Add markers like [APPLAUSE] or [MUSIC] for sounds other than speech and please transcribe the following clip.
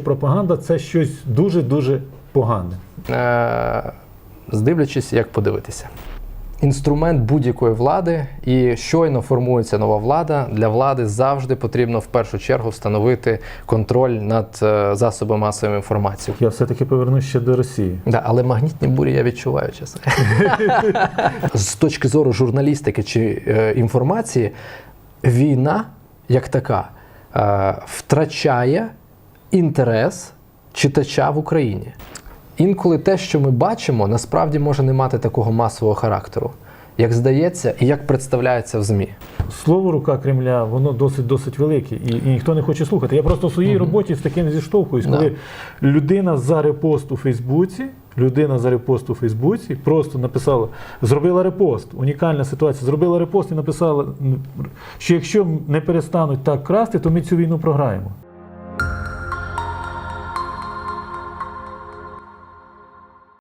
пропаганда це щось дуже дуже погане. Е, здивлячись, як подивитися. Інструмент будь-якої влади, і щойно формується нова влада. Для влади завжди потрібно в першу чергу встановити контроль над е, засобами масової інформації. Я все-таки повернусь ще до Росії. Да, але магнітні бурі я відчуваю чесно. [LAUGHS] З точки зору журналістики чи е, інформації, війна як така е, втрачає інтерес читача в Україні. Інколи те, що ми бачимо, насправді може не мати такого масового характеру, як здається, і як представляється в ЗМІ. Слово рука Кремля, воно досить досить велике, і, і ніхто не хоче слухати. Я просто в своїй роботі з таким зіштовхуюсь, Да. коли людина за репост у Фейсбуці, людина за репост у Фейсбуці просто написала, зробила репост. Унікальна ситуація. Зробила репост і написала, що якщо не перестануть так красти, то ми цю війну програємо.